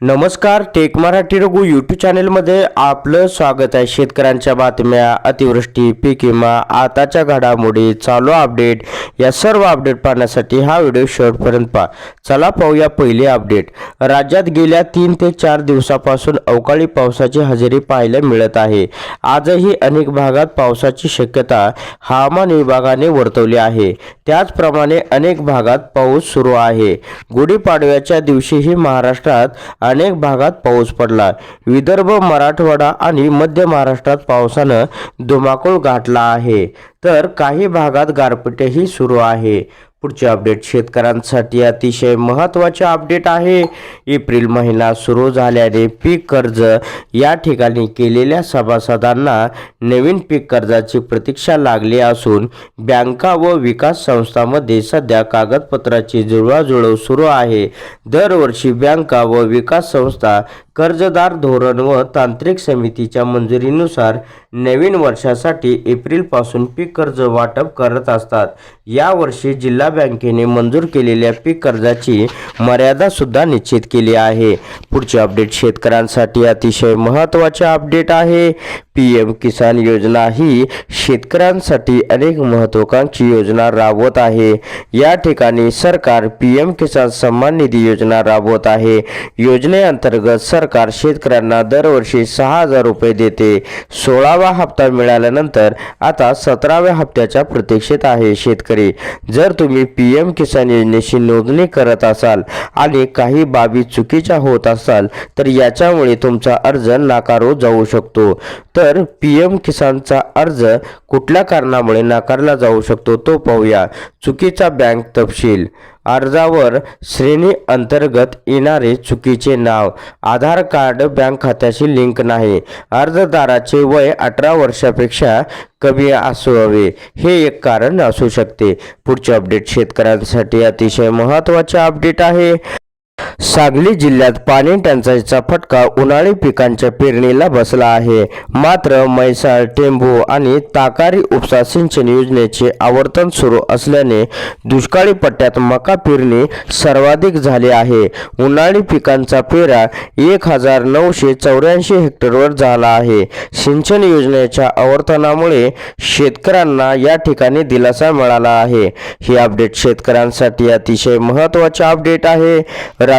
नमस्कार take Marathi Raghu YouTube चॅनलमध्ये आपलं स्वागत आहे. शेतकऱ्यांच्या बातम्या अतिवृष्टी पीक विमा आताच्या घडामोडी चालू अपडेट या सर्व अपडेट पाहण्यासाठी हा व्हिडिओ शेवटपर्यंत पहा. चला पाहूया पहिली अपडेट राज्यात गेल्या तीन ते चार दिवसापासून अवकाळी पावसाची हजेरी पाहायला मिळत आहे. आजही अनेक भागात पावसाची शक्यता हवामान विभागाने वर्तवली आहे. त्याचप्रमाणे अनेक भागात पाऊस सुरू आहे. गुढीपाडव्याच्या दिवशीही महाराष्ट्रात अनेक भागात पाऊस पडला. विदर्भ मराठवाडा आणि मध्य महाराष्ट्रात पावसानं धुमाकूळ गाठला आहे. तर काही भागात गारपीटही सुरू आहे. पुढचे अपडेट शेतकऱ्यांसाठी अतिशय महत्त्वाचे अपडेट आहे. एप्रिल महिना सुरू झाल्याने पीक कर्ज या ठिकाणी केलेल्या सभासदांना नवीन पीक कर्जाची प्रतीक्षा लागली असून बँका व विकास संस्थांमध्ये सध्या कागदपत्राची जुळवाजुळव सुरू आहे. दरवर्षी बँका व विकास संस्था कर्जदार धोरण व तांत्रिक समितीच्या मंजुरीनुसार नवीन वर्षासाठी एप्रिलपासून पीक कर्ज वाटप करत असतात. यावर्षी जिल्हा बँकेने मंजूर केलेल्या पीक कर्जाची मर्यादासुद्धा निश्चित केली आहे. पुढचे अपडेट शेतकऱ्यांसाठी अतिशय महत्त्वाचे अपडेट आहे. पी एम किसान योजना ही शेतकऱ्यांसाठी अनेक महत्त्वाकांक्षी योजना राबवत आहे. या ठिकाणी सरकार पी एम किसान सन्मान निधी योजना राबवत आहे. योजनेअंतर्गत सर सरकार शेतकऱ्यांना दरवर्षी सहा हजार रुपये देते. सोळावा हप्ता मिळाल्यानंतर आता सतराव्या हप्त्याच्या प्रतीक्षेत आहे शेतकरी. जर तुम्ही पी एम किसान योजनेशी नोंदणी करत असाल आणि काही बाबी चुकीच्या होत असाल तर याच्यामुळे तुमचा अर्ज नाकारू जाऊ शकतो. तर पी एम किसानचा अर्ज कुठल्या कारणामुळे नाकारला जाऊ शकतो तो पाहूया. चुकीचा बँक तपशील. अर्जावर श्रेणी अंतर्गत येणारे चुकीचे नाव आधार कार्ड बँक खात्याशी लिंक नाही. अर्जदाराचे वय अठरा वर्षापेक्षा कमी असावे. हे एक कारण असू शकते. पुढचे अपडेट शेतकऱ्यांसाठी अतिशय महत्त्वाचे अपडेट आहे. सांगली जिल्ह्यात पाणी टंचाईचा फटका उन्हाळी पिकांच्या पेरणीला बसला आहे. मात्र म्हैसाळ टेंभू आणि ताकारी उपसा सिंचन योजनेचे आवर्तन सुरू असल्याने दुष्काळी पट्ट्यात मका पेरणी सर्वाधिक झाली आहे. उन्हाळी पिकांचा पेरा एक हजार नऊशे चौऱ्याऐंशी हेक्टरवर झाला आहे. सिंचन योजनेच्या आवर्तनामुळे शेतकऱ्यांना या ठिकाणी दिलासा मिळाला आहे. ही अपडेट शेतकऱ्यांसाठी अतिशय महत्त्वाचे अपडेट आहे.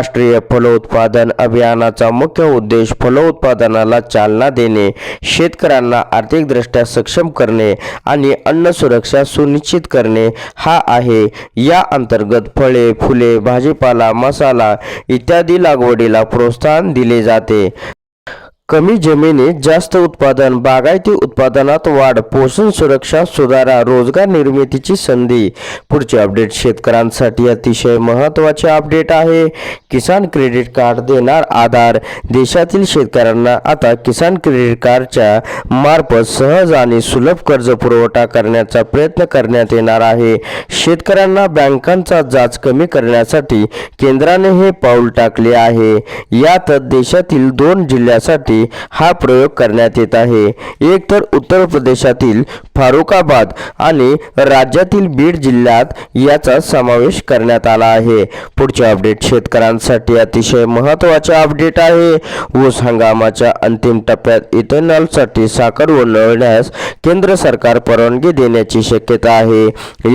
राष्ट्रीय फलोत्पादन अभियानाचा मुख्य उद्देश फलोत्पादनाला चालना देणे शेतकऱ्यांना आर्थिकदृष्ट्या सक्षम करणे आणि अन्न सुरक्षा सुनिश्चित करणे हा आहे. या अंतर्गत फळे फुले भाजीपाला मसाला इत्यादी लागवडीला प्रोत्साहन दिले जाते. कमी जमिनीत जास्त उत्पादन बागायती उत्पादनात वाढ पोषण सुरक्षा सुधारा रोजगार निर्मितीची संधी. पुढचे अपडेट शेतकऱ्यांसाठी अतिशय महत्त्वाचे अपडेट आहे. किसान क्रेडिट कार्ड देणार आधार. देशातील शेतकऱ्यांना आता किसान क्रेडिट कार्डच्या मार्फत सहज आणि सुलभ कर्ज पुरवठा करण्याचा प्रयत्न करण्यात येणार आहे. शेतकऱ्यांना बँकांचा जाच कमी करण्यासाठी केंद्राने हे पाऊल टाकले आहे. यात देशातील दोन जिल्ह्यासाठी हा प्रयोग करण्यात येत आहे. एक तर उत्तर प्रदेशातील फारुखाबाद आणि राज्यातील बीड जिल्ह्यात याचा समावेश करण्यात आला आहे. पुढचे अपडेट शेतकऱ्यांसाठी अतिशय महत्त्वाचे अपडेट आहे. ऊस हंगामाच्या अंतिम टप्प्यात इथेनॉलसाठी साखर उन्हाळण्यास केंद्र सरकार परवानगी देण्याची शक्यता आहे.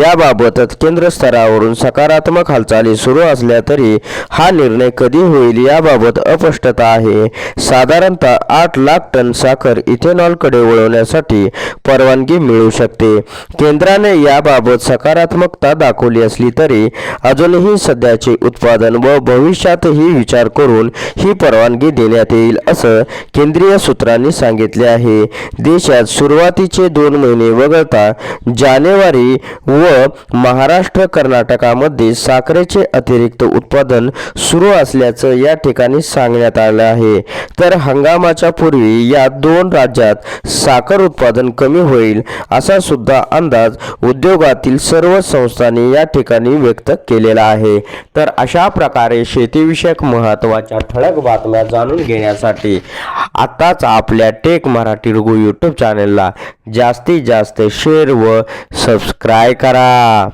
याबाबतच केंद्र स्तरावरून सकारात्मक हालचाली सुरू असल्या तरी हा निर्णय कधी होईल याबाबत अस्पष्टता आहे. साधारणतः आठ लाख टन साखर इथेनॉलकडे वळवण्यासाठी परवानगी मिळू शकते. केंद्राने याबाबत सकारात्मकता दाखवली असली तरी अजूनही सध्याचे उत्पादन व भविष्यातही विचार करून ही परवानगी देण्यात येईल असं केंद्रीय सूत्रांनी सांगितले आहे. देशात सुरुवातीचे दोन महिने वगळता जानेवारी व महाराष्ट्र कर्नाटकामध्ये साखरेचे अतिरिक्त उत्पादन सुरू असल्याचं या ठिकाणी सांगण्यात आलं आहे. तर हंगाम हंगामाच्या पूर्वी या दोन राज्यात साखर उत्पादन कमी होईल असा सुद्धा अंदाज उद्योगातील सर्व संस्थांनी या ठिकाणी व्यक्त केलेला आहे. तर अशा प्रकारे शेतीविषयक महत्त्वाच्या ठळक बातम्या जाणून घेण्यासाठी आताच आपल्या टेक मराठी रघु यूट्यूब चॅनलला जास्तीत जास्त शेअर व सबस्क्राईब करा.